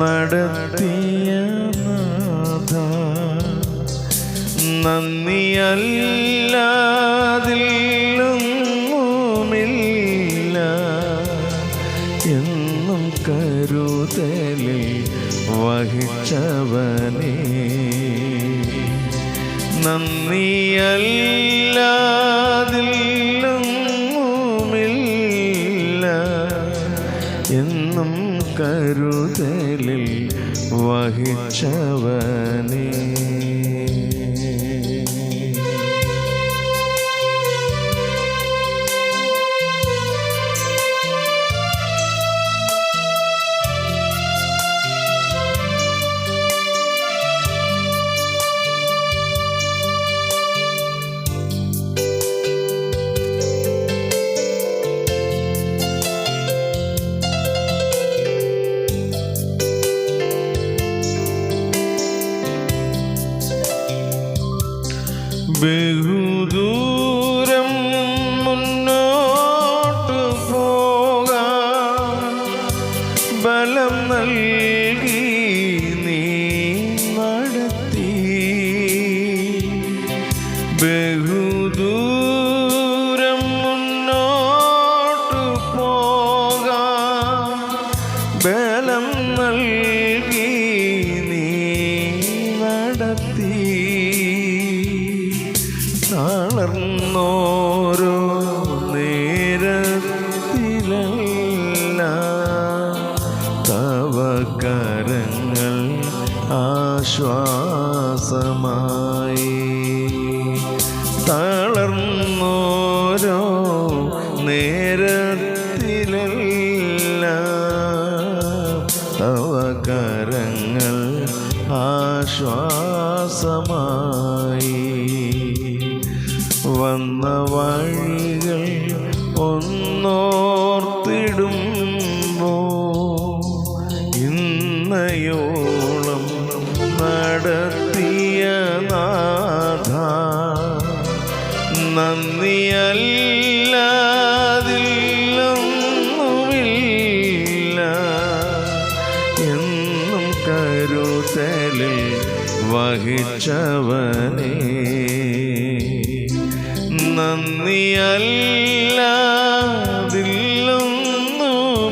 നടത്തിയ നാഥ. നന്ദിയല്ലാതില്ലൊന്നുമില്ല എന്നും കരുതലിൽ വഹിച്ചവനേ. നന്ദിയല്ലാതില്ലൊന്നുമില്ല കരുതലിൽ വഹിച്ചവനേ നടത്തി തളർന്നോരോ നേരത്തിലല്ല. തവ കരങ്ങൾ ആശ്വാസമായി. തളർന്നോരോ നേരത്തിലല്ല. തവ കരങ്ങൾ ആശ്വാസമായി വന്ന വഴികൾ ഒന്നോർത്തിടുമ്പോ ഇന്നയോളം നടത്തിയ നാഥ നന്ദിയല്ലാതില്ലൊന്നുമില്ല വഹിച്ചവനേ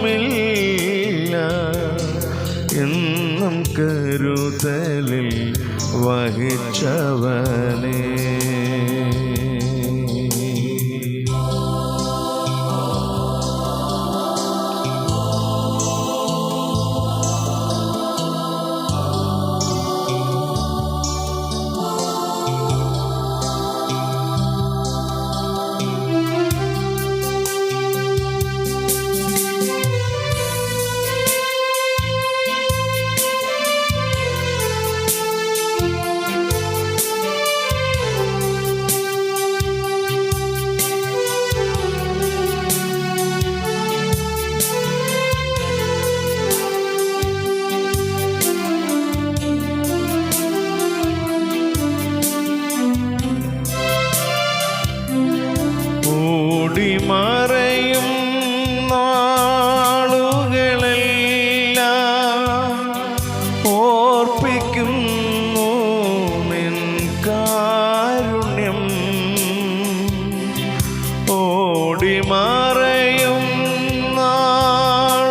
നന്ദിയല്ലാതില്ലൊന്നുമില്ല എന്നും കരുതലിൽ വഹിച്ചവനേ. ഓടിമറയും നാളുകളെല്ലാം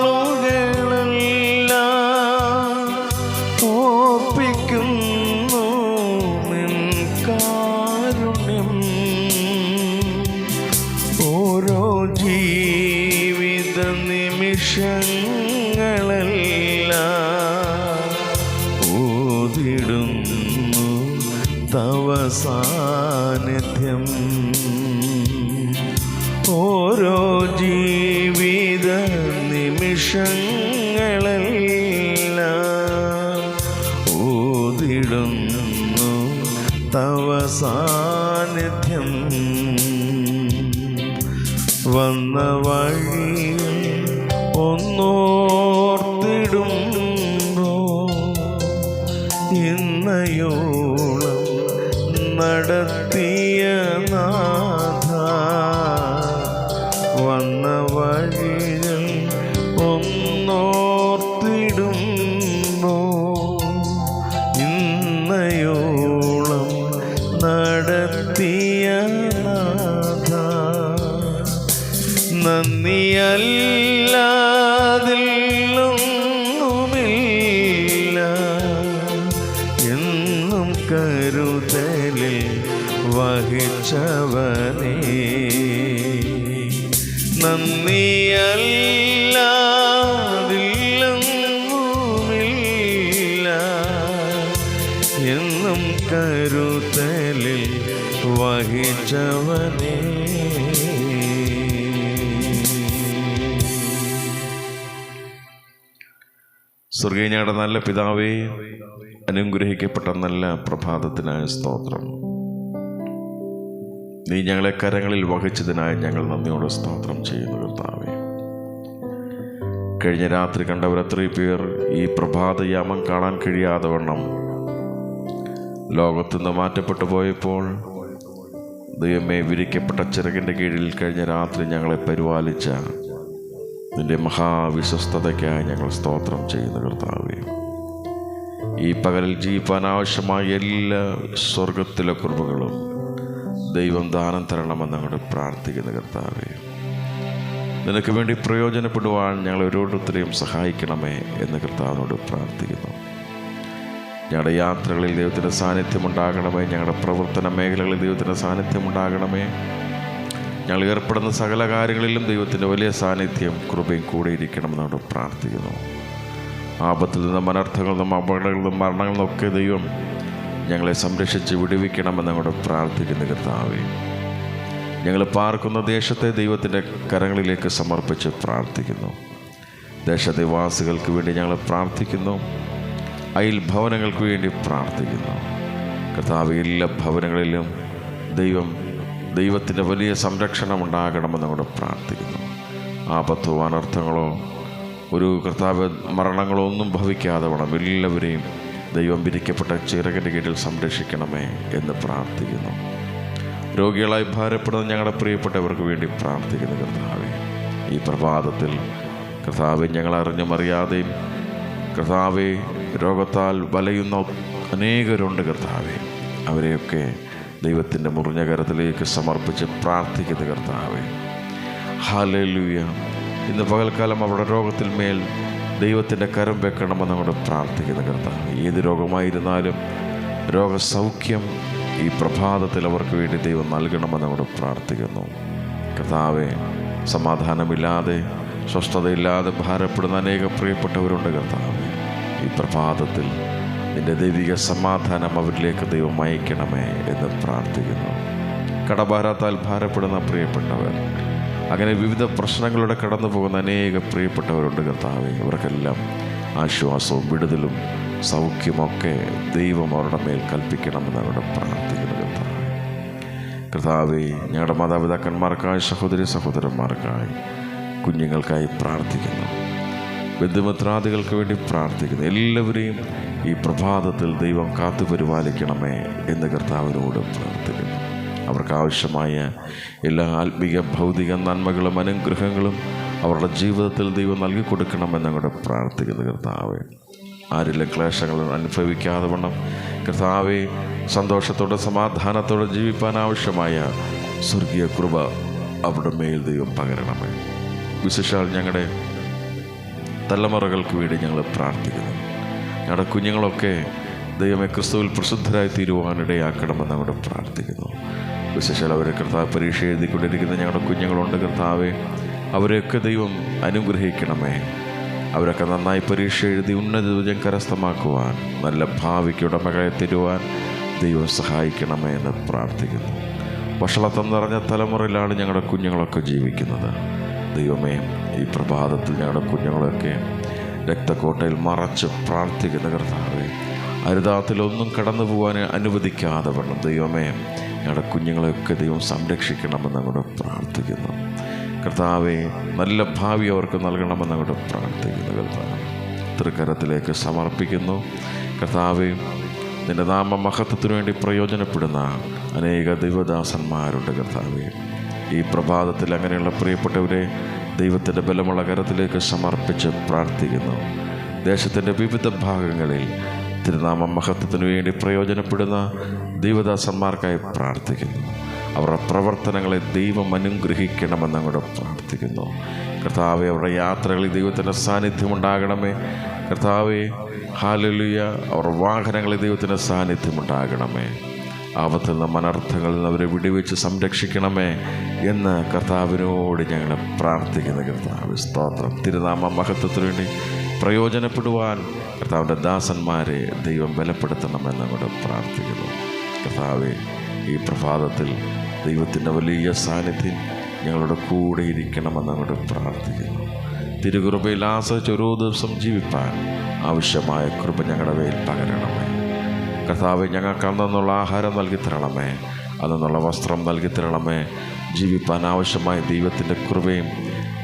ഓർപ്പിക്കുന്നു കാരുണ്യം. ഓരോ ജീവിത നിമിഷങ്ങളെല്ലാം ഓതിടുന്നു തവ സാന്നിധ്യം ഓരോ ജീവിത നിമിഷങ്ങളെല്ലാം ഓതിടുന്നു തവ സാന്നിധ്യം. വന്ന വഴിയിൽ ഒന്നോർത്തിടുമ്പോ ഇന്നയോളം നടത്തിയ ഇന്നയോളം കരുതലിൽ വഹിച്ചവനേ. സ്വർഗീയയുടെ നല്ല പിതാവേ അനുഗ്രഹിക്കപ്പെട്ട നല്ല പ്രഭാതത്തിനായ സ്തോത്രം. നീ ഞങ്ങളെ കരങ്ങളിൽ വഹിച്ചതിനായി ഞങ്ങൾ നന്ദിയോടെ സ്തോത്രം ചെയ്യുന്നു കർത്താവേ. കഴിഞ്ഞ രാത്രി കണ്ടവർ എത്രയും പേർ ഈ പ്രഭാതയാമം കാണാൻ കഴിയാതെ വണ്ണം ലോകത്തുനിന്ന് മാറ്റപ്പെട്ടു പോയപ്പോൾ ദൈവമേ വിരിക്കപ്പെട്ട ചിറകിന്റെ കീഴിൽ കഴിഞ്ഞ രാത്രി ഞങ്ങളെ പരിപാലിച്ച നിന്റെ മഹാവിശ്വസ്തതയ്ക്കായി ഞങ്ങൾ സ്തോത്രം ചെയ്യുന്ന കർത്താവേ. ഈ പകലിൽ ജീവിപ്പാൻ ആവശ്യമായ എല്ലാ സ്വർഗത്തിലെ കുറവുകളും ദൈവം ദാനം തരണമെന്ന് അങ്ങോട്ട് പ്രാർത്ഥിക്കുന്ന കർത്താവേ. നിനക്ക് വേണ്ടി പ്രയോജനപ്പെടുവാൻ ഞങ്ങൾ ഓരോരുത്തരെയും സഹായിക്കണമേ എന്ന് കർത്താവിനോട് പ്രാർത്ഥിക്കുന്നു. ഞങ്ങളുടെ യാത്രകളിൽ ദൈവത്തിന്റെ സാന്നിധ്യം ഉണ്ടാകണമേ ഞങ്ങളുടെ പ്രവർത്തന മേഖലകളിൽ ദൈവത്തിന്റെ സാന്നിധ്യം ഉണ്ടാകണമേ ഞങ്ങൾ ഏർപ്പെടുന്ന സകല കാര്യങ്ങളിലും ദൈവത്തിന്റെ വലിയ സാന്നിധ്യം കൃപയും കൂടെ അവിടെ പ്രാർത്ഥിക്കുന്നു. ആപത്തിൽ നിന്നും അനർത്ഥങ്ങളിൽ നിന്നും അപകടങ്ങളിൽ നിന്നും മരണങ്ങളിൽ നിന്നൊക്കെ ദൈവം ഞങ്ങളെ സംരക്ഷിച്ച് വിടുവിക്കണമെന്നങ്ങോട് പ്രാർത്ഥിക്കുന്ന കർത്താവേ. ഞങ്ങൾ പാർക്കുന്ന ദേശത്തെ ദൈവത്തിന്റെ കരങ്ങളിലേക്ക് സമർപ്പിച്ച് പ്രാർത്ഥിക്കുന്നു. ദേശനിവാസികൾക്ക് വേണ്ടി ഞങ്ങൾ പ്രാർത്ഥിക്കുന്നു. അയൽ ഭവനങ്ങൾക്ക് വേണ്ടി പ്രാർത്ഥിക്കുന്നു. കർത്താവ് എല്ലാ ഭവനങ്ങളിലും ദൈവം ദൈവത്തിന്റെ വലിയ സംരക്ഷണം ഉണ്ടാകണമെന്ന് കൂടെ പ്രാർത്ഥിക്കുന്നു. ആപത്തോ അനർത്ഥങ്ങളോ ഒരു കർത്താവ് മരണങ്ങളോ ഒന്നും ഭവിക്കാതെ വേണം. എല്ലാവരെയും ദൈവം വിരിക്കപ്പെട്ട ചിറകിന്റെ കീഴിൽ സംരക്ഷിക്കണമേ എന്ന് പ്രാർത്ഥിക്കുന്നു. രോഗികളായി ഭാരപ്പെടുന്ന ഞങ്ങളുടെ പ്രിയപ്പെട്ടവർക്ക് വേണ്ടി പ്രാർത്ഥിക്കുന്നു കർത്താവെ. ഈ പ്രഭാതത്തിൽ കർത്താവ് ഞങ്ങൾ അറിഞ്ഞും അറിയാതെയും കർത്താവെ രോഗത്താൽ വലയുന്ന അനേകരുണ്ട് കർത്താവെ. അവരെയൊക്കെ ദൈവത്തിന്റെ മുറിഞ്ഞ കരത്തിലേക്ക് സമർപ്പിച്ച് പ്രാർത്ഥിക്കുന്ന കർത്താവെ. ഹാലൂയ ഇന്ന് പകൽക്കാലം അവരുടെ രോഗത്തിൽ മേൽ ദൈവത്തിന്റെ കരം വെക്കണമെന്ന് നമ്മൾ പ്രാർത്ഥിക്കുന്ന കർത്താവ്. ഏത് രോഗമായിരുന്നാലും രോഗസൗഖ്യം ഈ പ്രഭാതത്തിൽ അവർക്ക് വേണ്ടി ദൈവം നൽകണമെന്ന് നമ്മൾ പ്രാർത്ഥിക്കുന്നു. കർത്താവെ സമാധാനമില്ലാതെ സ്വസ്ഥതയില്ലാതെ ഭാരപ്പെടുന്ന അനേകം പ്രിയപ്പെട്ടവരുണ്ട് കർത്താവ്. ഈ പ്രഭാതത്തിൽ നിന്റെ ദൈവിക സമാധാനം അവരിലേക്ക് ദൈവം അയക്കണമേ എന്ന് പ്രാർത്ഥിക്കുന്നു. കടഭാരത്താൽ ഭാരപ്പെടുന്ന പ്രിയപ്പെട്ടവർ അങ്ങനെ വിവിധ പ്രശ്നങ്ങളുടെ കടന്നു പോകുന്ന അനേക പ്രിയപ്പെട്ടവരുണ്ട് കർത്താവെ. അവർക്കെല്ലാം ആശ്വാസവും വിടുതലും സൗഖ്യമൊക്കെ ദൈവം അവരുടെ മേൽ കൽപ്പിക്കണമെന്ന് അവരുടെ പ്രാർത്ഥിക്കുന്നു കർത്താവെ. കർത്താവെ ഞങ്ങളുടെ മാതാപിതാക്കന്മാർക്കായി സഹോദരി സഹോദരന്മാർക്കായി കുഞ്ഞുങ്ങൾക്കായി പ്രാർത്ഥിക്കുന്നു. ബന്ധുമിത്രാദികൾക്ക് വേണ്ടി പ്രാർത്ഥിക്കുന്നു. എല്ലാവരെയും ഈ പ്രഭാതത്തിൽ ദൈവം കാത്തു പരിപാലിക്കണമേ എന്ന് കർത്താവിനോട് പ്രാർത്ഥിക്കുന്നു. അവർക്ക് ആവശ്യമായ എല്ലാ ആത്മീക ഭൗതിക നന്മകളും അനുഗ്രഹങ്ങളും അവരുടെ ജീവിതത്തിൽ ദൈവം നൽകി കൊടുക്കണമെന്ന് അങ്ങോട്ട് പ്രാർത്ഥിക്കുന്നു കർത്താവെ. ആരിലും ക്ലേശങ്ങൾ അനുഭവിക്കാതെ വണ്ണം കർത്താവെ സന്തോഷത്തോടെ സമാധാനത്തോടെ ജീവിപ്പാൻ ആവശ്യമായ സ്വർഗീയ കൃപ അവരുടെ മേൽ ദൈവം പകരണമേ. വിശേഷാൽ ഞങ്ങളുടെ തലമുറകൾക്ക് വേണ്ടി ഞങ്ങൾ പ്രാർത്ഥിക്കുന്നു. ഞങ്ങളുടെ കുഞ്ഞുങ്ങളൊക്കെ ദൈവമേ ക്രിസ്തുവിൽ പ്രസിദ്ധരായി തീരുവാനിടയാക്കണമെന്ന് അവിടെ പ്രാർത്ഥിക്കുന്നു. വിശേഷാൽ അവരെ കർത്താവ് പരീക്ഷ എഴുതിക്കൊണ്ടിരിക്കുന്ന ഞങ്ങളുടെ കുഞ്ഞുങ്ങളുണ്ട് കർത്താവെ. അവരെയൊക്കെ ദൈവം അനുഗ്രഹിക്കണമേ. അവരൊക്കെ നന്നായി പരീക്ഷ എഴുതി ഉന്നത വിജയം കരസ്ഥമാക്കുവാൻ നല്ല ഭാവിക്ക് ഉടമകളെ തരുവാൻ ദൈവം സഹായിക്കണമേ എന്ന് പ്രാർത്ഥിക്കുന്നു. വഷളത്വം നിറഞ്ഞ തലമുറയിലാണ് ഞങ്ങളുടെ കുഞ്ഞുങ്ങളൊക്കെ ജീവിക്കുന്നത്. ദൈവമേ ഈ പ്രഭാതത്തിൽ ഞങ്ങളുടെ കുഞ്ഞുങ്ങളൊക്കെ രക്തക്കോട്ടയിൽ മറച്ച് പ്രാർത്ഥിക്കുന്ന കർത്താവെ അരുതാത്തിലൊന്നും കടന്നു പോകാൻ അനുവദിക്കാതെ വേണം ദൈവമേ ഞങ്ങളുടെ കുഞ്ഞുങ്ങളെയൊക്കെ ദൈവം സംരക്ഷിക്കണമെന്ന് അങ്ങോട്ട് പ്രാർത്ഥിക്കുന്നു. കർത്താവെ നല്ല ഭാവി അവർക്ക് നൽകണമെന്ന് അങ്ങോട്ട് പ്രാർത്ഥിക്കുന്നു കർത്താവ്. തൃക്കരത്തിലേക്ക് സമർപ്പിക്കുന്നു. കർത്താവെ നിന്റെ നാമ മഹത്വത്തിനു വേണ്ടി പ്രയോജനപ്പെടുന്ന അനേക ദൈവദാസന്മാരുണ്ട് കർത്താവെ. ഈ പ്രഭാതത്തിൽ അങ്ങനെയുള്ള പ്രിയപ്പെട്ടവരെ ദൈവത്തിന്റെ ബലമുള്ള കരത്തിലേക്ക് സമർപ്പിച്ച് പ്രാർത്ഥിക്കുന്നു. ദേശത്തിന്റെ വിവിധ ഭാഗങ്ങളിൽ തിരുനാമ മഹത്വത്തിനു വേണ്ടി പ്രയോജനപ്പെടുന്ന ദൈവദാസന്മാർക്കായി പ്രാർത്ഥിക്കുന്നു. അവരുടെ പ്രവർത്തനങ്ങളെ ദൈവം അനുഗ്രഹിക്കണമെന്ന് അങ്ങോട്ട് പ്രാർത്ഥിക്കുന്നു. കർത്താവെ അവരുടെ യാത്രകളിൽ ദൈവത്തിന്റെ സാന്നിധ്യം ഉണ്ടാകണമേ. കർത്താവെ ഹാലലുയ അവരുടെ വാഹനങ്ങളിൽ ദൈവത്തിന്റെ സാന്നിധ്യം ഉണ്ടാകണമേ. ആപത്തിൽ നിന്നും അനർത്ഥങ്ങളിൽ നിന്ന് അവരെ വിടിവെച്ച് സംരക്ഷിക്കണമേ എന്ന് കർത്താവിനോട് ഞങ്ങൾ പ്രാർത്ഥിക്കുന്ന. കർത്താവ് സ്തോത്രം. തിരുനാമ മഹത്വത്തിന് വേണ്ടി പ്രയോജനപ്പെടുവാൻ കർത്താവിന്റെ ദാസന്മാരെ ദൈവം ബലപ്പെടുത്തണമെന്ന് അവിടെ പ്രാർത്ഥിക്കുന്നു. കർത്താവെ ഈ പ്രഭാതത്തിൽ ദൈവത്തിന്റെ വലിയ സാന്നിധ്യം ഞങ്ങളുടെ കൂടെ ഇരിക്കണമെന്ന് അങ്ങോട്ട് പ്രാർത്ഥിക്കുന്നു. തിരുകൃപയിൽ ആശ്രയിച്ച് ഓരോ ദിവസം ജീവിപ്പാൻ ആവശ്യമായ കൃപ ഞങ്ങളുടെ മേൽ പകരണമേ. കർത്താവ് ഞങ്ങൾക്ക് അന്നുള്ള ആഹാരം നൽകി തരണമേ. വസ്ത്രം നൽകി തരണമേ. ജീവിപ്പാൻ ആവശ്യമായ ദൈവത്തിന്റെ കൃപയും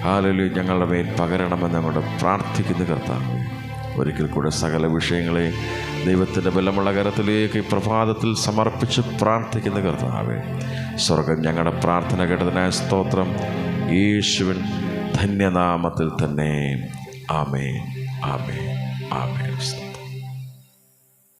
ഹാലലു ഞങ്ങളുടെ മേൽ പകരണമെന്ന് ഞങ്ങളുടെ പ്രാർത്ഥിക്കുന്നു കർത്താവ്. ഒരിക്കൽ കൂടെ സകല വിഷയങ്ങളെ ദൈവത്തിന്റെ ബലമുള്ള കരത്തിലേക്ക് പ്രഭാതത്തിൽ സമർപ്പിച്ച് പ്രാർത്ഥിക്കുന്ന കർത്താവെ. സ്വർഗം ഞങ്ങളുടെ പ്രാർത്ഥന കേട്ടതിനായ സ്തോത്രം. യേശുവിൻ ധന്യനാമത്തിൽ തന്നെ. ആമേ ആമേ ആമേ